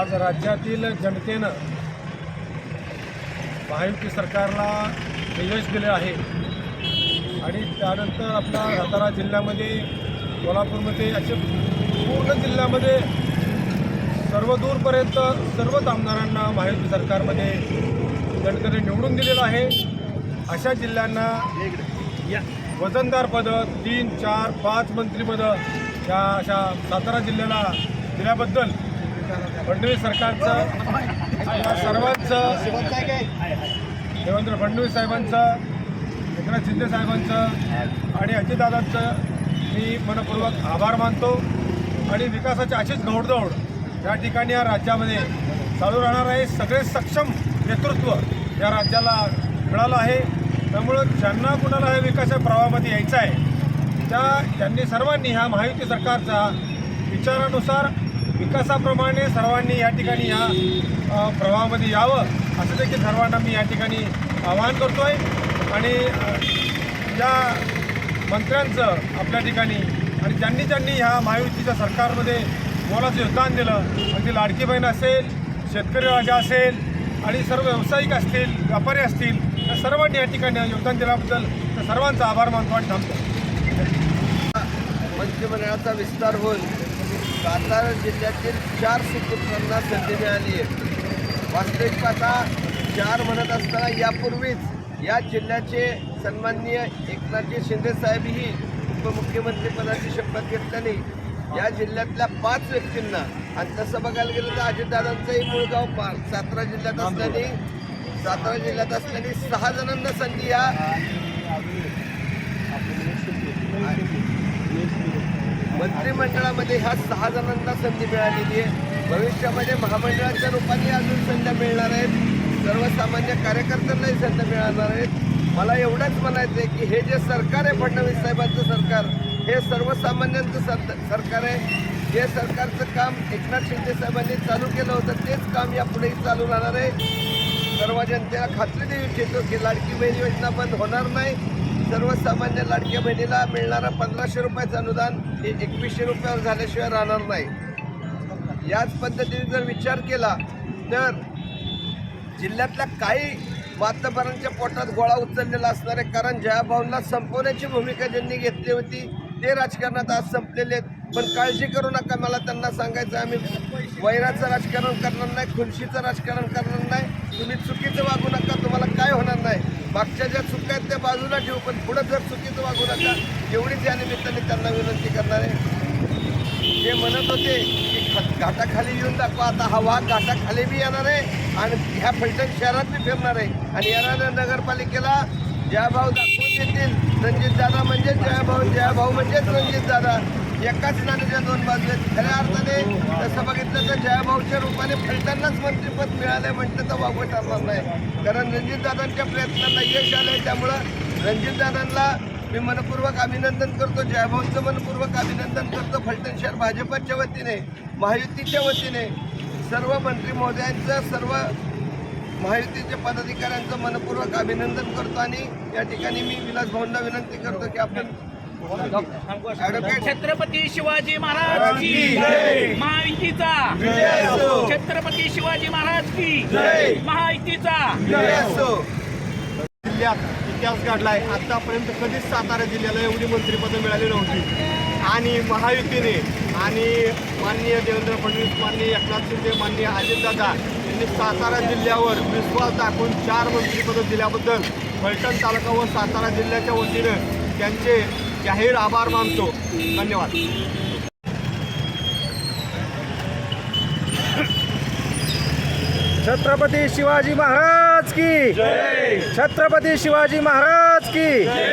आज राज्यातील जनतेनं महायुती सरकारला निवेश दिले आहे. आणि त्यानंतर आपल्या सातारा जिल्ह्यामध्ये कोल्हापूरमध्ये असे पूर्ण जिल्ह्यामध्ये सर्व दूरपर्यंत सर्वच आमदारांना महायुती सरकारमध्ये जनतेने निवडून दिलेलं आहे. अशा जिल्ह्यांना या वजनदार पदं तीन चार पाच मंत्रीपदं या अशा सातारा जिल्ह्याला दिल्याबद्दल फडणवीस सरकारचं सर्वांचं देवेंद्र फडणवीस साहेबांचं एकनाथ शिंदे साहेबांचं आणि अजितदादांचं मी मनपूर्वक आभार मानतो. आणि विकासाची अशीच घौडदौड या ठिकाणी या राज्यामध्ये चालू राहणार आहे. सगळे सक्षम नेतृत्व या राज्याला मिळालं आहे. त्यामुळं ज्यांना कुणाला ह्या विकासाच्या प्रवाहामध्ये यायचं आहे त्या त्यांनी सर्वांनी ह्या महायुती सरकारचा विचारानुसार विकासाप्रमाणे सर्वांनी या ठिकाणी या प्रवाहामध्ये यावं असं देखील सर्वांना मी या ठिकाणी आवाहन करतो आहे आणि ज्या या मंत्र्यांचं आपल्या ठिकाणी आणि ज्यांनी ज्यांनी ह्या महायुतीच्या सरकारमध्ये मोलाचं योगदान दिलं अगदी लाडकी बहीण असेल शेतकरी राजा असेल आणि सर्व व्यावसायिक असतील व्यापारी असतील या सर्वांनी या ठिकाणी योगदान दिल्याबद्दल त्या सर्वांचा आभार मानतो आणि थांबतो. मंत्रिमंडळाचा विस्तार होऊन सातारा जिल्ह्यातील चार सुपुत्रांना संधी मिळाली आहे. वास्तविक पाहता चार म्हणत असताना यापूर्वीच या जिल्ह्याचे सन्माननीय एकनाथजी शिंदे साहेबही उपमुख्यमंत्रीपदाची शपथ घेतल्याने या जिल्ह्यातल्या पाच व्यक्तींना आणि तसं बघायला गेलं तर अजितदादांचंही मूळ गाव पा सातारा जिल्ह्यात असल्याने सातारा जिल्ह्यात असल्याने सहा जणांना संधी या. मंत्रिमंडळामध्ये ह्या सहा जणांना संधी मिळालेली आहे. भविष्यामध्ये महामंडळाच्या रूपाने अजून संध्या मिळणार आहेत. सर्वसामान्य कार्यकर्त्यांनाही संधी मिळणार आहेत. मला एवढंच म्हणायचं आहे की हे जे सरकार आहे फडणवीस साहेबांचं सरकार हे सर्वसामान्यांचं सर सरकार आहे. जे सरकारचं काम एकनाथ शिंदे साहेबांनी चालू केलं होतं तेच काम यापुढेही चालू राहणार आहे. जनतेला खात्री देऊ इच्छितो की लाडकी बहीण योजना बंद होणार नाही. सर्वसामान्य लाडक्या बहिणीला मिळणारं पंधराशे रुपयाचं अनुदान हे एकवीसशे रुपयावर झाल्याशिवाय राहणार नाही. याच पद्धतीने जर विचार केला तर जिल्ह्यातल्या काही मातबरांच्या पोटात गोळा उचललेला असणार आहे. कारण जयाभाऊंना संपवण्याची भूमिका ज्यांनी घेतली होती ते राजकारणात आज संपलेले आहेत. पण काळजी करू नका मला त्यांना सांगायचं आम्ही वैराचं राजकारण करणार नाही खुर्शीचं राजकारण करणार नाही तुम्ही चुकीचं वागू नका तुम्हाला काय होणार नाही. मागच्या ज्या चुका आहेत त्या बाजूला ठेवू पण पुढं जर चुकीचं वागू नका एवढीच या निमित्ताने त्यांना विनंती करणार आहे. ते म्हणत होते की घाटाखाली येऊन दाखवा आता हा वाघ घाटाखाली बी येणार आहे आणि ह्या फलटण शहरात बी फिरणार आहे. आणि येणाऱ्या नगरपालिकेला जयाभाऊ दाखवून देतील रणजित दादा म्हणजेच जयाभाऊ जयाभाऊ म्हणजेच रणजित दादा एकाच नाण्याच्या दोन बाजू आहेत. खऱ्या अर्थाने तसं बघितलं तर जयाभाऊच्या रूपाने फलटणलाच मंत्रिपद मिळालंय म्हटलं तर वागवं ठरणार नाही. कारण रणजितदादांच्या प्रयत्नांना यश आलंय त्यामुळं रणजितदादांना मी मनपूर्वक अभिनंदन करतो जयभाऊंचं मनपूर्वक अभिनंदन करतो फलटण शहर भाजपच्या वतीने महायुतीच्या वतीने सर्व मंत्री महोदयांचं सर्व महायुतीच्या पदाधिकाऱ्यांचं मनपूर्वक अभिनंदन करतो आणि या ठिकाणी मी विलास भाऊंना विनंती करतो की आपण छत्रपती शिवाजी महाराज की महायुतीचा. छत्रपती शिवाजी महाराज की महायुतीचा. जिल्ह्यात इतिहास घडलाय. आतापर्यंत कधीच सातारा जिल्ह्याला एवढी मंत्रिपदं मिळाली नव्हती. आणि महायुतीने आणि माननीय देवेंद्र फडणवीस माननीय एकनाथ शिंदे माननीय अजितदादा यांनी सातारा जिल्ह्यावर विश्वास दाखवून चार मंत्रिपदं दिल्याबद्दल फलटण तालुका व सातारा जिल्ह्याच्या वतीनं त्यांचे जाहीर आभार मानतो. धन्यवाद. छत्रपती शिवाजी महाराज की. छत्रपती शिवाजी महाराज की.